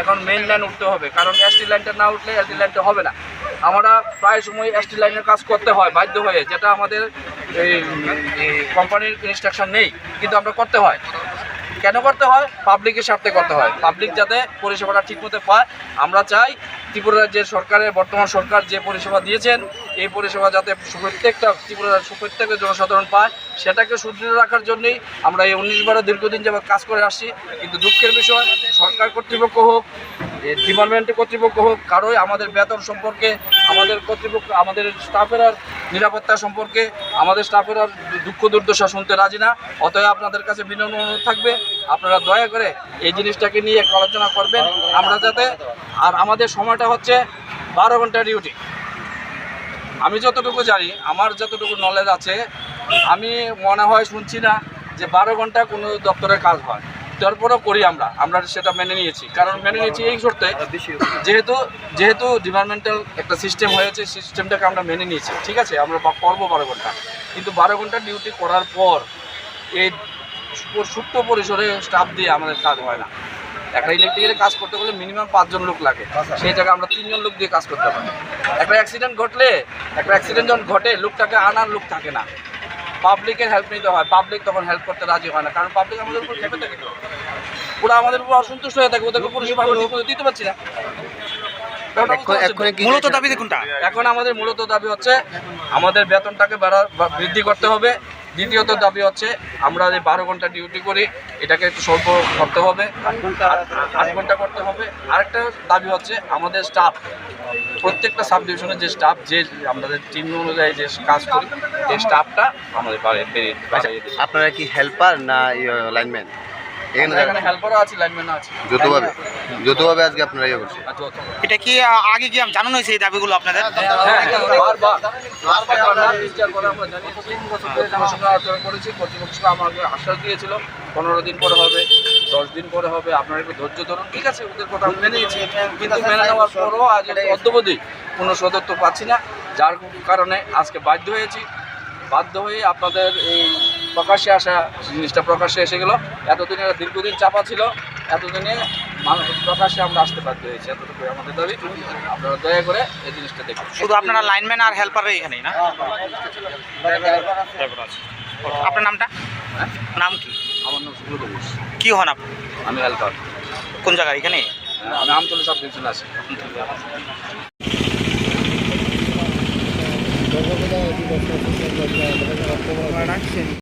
এখন main line উঠতে হবে, কারণ এসটি লাইনটা না উঠলে এসটি লাইনটা হবে না। আমরা প্রায় সময় এসটি লাইনের কাজ করতে হয়, বাধ্য হয়ে, যেটা আমাদের এই কোম্পানির ইনস্ট্রাকশন নেই, কিন্তু আমরা করতে হয়। কেন করতে হয়? পাবলিকের স্বার্থে করতে হয়। পাবলিক যাতে পরিষেবাটা ঠিক ঠিকমতো পায়, আমরা চাই ত্রিপুরা রাজ্যের সরকারের, বর্তমান সরকার যে পরিষেবা দিয়েছেন, এই পরিষেবা যাতে প্রত্যেকটা ত্রিপুরার প্রত্যেকটা জনসাধারণ পায়, সেটাকে সুদৃঢ় রাখার জন্যই আমরা এই উনিশ বারো দীর্ঘদিন যাবার কাজ করে আসছি। কিন্তু দুঃখের বিষয়, সরকার কর্তৃপক্ষ হোক ডিপার্টমেন্টের কর্তৃপক্ষ হোক, কারোই আমাদের বেতন সম্পর্কে আমাদের কর্তৃপক্ষ, আমাদের স্টাফের নিরাপত্তা সম্পর্কে আমাদের স্টাফের দুঃখ দুর্দশা শুনতে রাজি না। অতএব আপনাদের কাছে বিনম্র অনুরোধ থাকবে, আপনারা দয়া করে এই জিনিসটাকে নিয়ে একটু আলোচনা করবেন। আমরা যাতে, আর আমাদের সময়টা হচ্ছে বারো ঘণ্টা ডিউটি। আমি যতটুকু জানি, আমার যতটুকু নলেজ আছে, আমি মনে হয় শুনছি না যে বারো ঘণ্টা কোনো দপ্তরের কাজ হয়। তারপরেও করি আমরা। আমরা সেটা মেনে নিয়েছি। কারণ মেনে নিয়েছি এই শর্তে যেহেতু যেহেতু ডিপার্টমেন্টাল একটা সিস্টেম হয়েছে সিস্টেমটাকে আমরা মেনে নিয়েছি। ঠিক আছে? আমরা করব বারো ঘণ্টা। কিন্তু বারো ঘণ্টা ডিউটি করার পর এই সুপ্ত পরিসরে স্টাফ দিয়ে আমাদের কাজ হয় না। একটা ইলেকট্রিকের কাজ করতে গেলে মিনিমাম পাঁচজন লোক লাগে। সেই জায়গায় আমরা তিনজন লোক দিয়ে কাজ করতে পারি। একটা অ্যাক্সিডেন্ট ঘটলে, একটা অ্যাক্সিডেন্ট যখন ঘটে, লোকটাকে আনার লোক থাকে না। পাবলিকের হেল্প নিতে হয়। পাবলিক তখন হেল্প করতে রাজি হয় না। কারণ পাবলিক আমাদের উপর খেপে থাকে ওরা আমাদের উপর অসন্তুষ্ট হয়ে থাকে। ওদেরকে পরিষেবা দিতে পারছি না? মূলত দাবি এখন আমাদের মূলত দাবি হচ্ছে আমাদের বেতনটাকে বাড়া বৃদ্ধি করতে হবে। দ্বিতীয়ত দাবি হচ্ছে আমরা যে বারো ঘণ্টা ডিউটি করি এটাকে একটু স্বল্প করতে হবে। আট ঘণ্টা করতে হবে। আরেকটা দাবি হচ্ছে আমাদের স্টাফ প্রত্যেকটা সাব ডিভিশনের যে স্টাফ যে আমাদের টিম অনুযায়ী যে কাজ করি সেই স্টাফটা আমাদের বাড়িয়ে হবে। আপনারা কি হেল্পার না লাইনম্যান এখানে হেল্পারও আছে লাইনম্যানও আছে যৌথভাবে যৌথভাবে আজকে আপনারা ইয়ে করছেন এটা কি আগে কি জানানো হয়েছে এই দাবিগুলো আপনাদের হ্যাঁ, করেছি। কর্তৃপক্ষ আমাকে আশ্বাস দিয়েছিল, পনেরো দিন পরে হবে দশ দিন পরে হবে আপনারা একটু ধৈর্য ধরুন ঠিক আছে ওদের কথা মেনে নিয়েছি কিন্তু মেনে নেওয়ার পরও আজ অদ্যবধি কোনো সদত্ব পাচ্ছি না যার কারণে আজকে বাধ্য হয়েছি বাধ্য হয়ে আপনাদের এই প্রকাশ্যে আসা জিনিসটা প্রকাশ্যে এসে গেল। এতদিন এরা দীর্ঘদিন চাপা ছিল। এতদিনে মানুষ প্রকাশ্যে আমরা আসতে বাধ্য হয়েছি। এতটুকু আমাদের দাবি। আপনারা দয়া করে এই জিনিসটা দেখুন। শুধু আপনারা লাইনম্যান আর হেল্পার এখানেই না? আপনার নামটা? হ্যাঁ? নাম কি? আমার নাম সুব্রত ঘোষ। কি হন আপনি? আমি হেল্পার কোন জায়গায় এখানে? আমি আমতলা সাব আছি।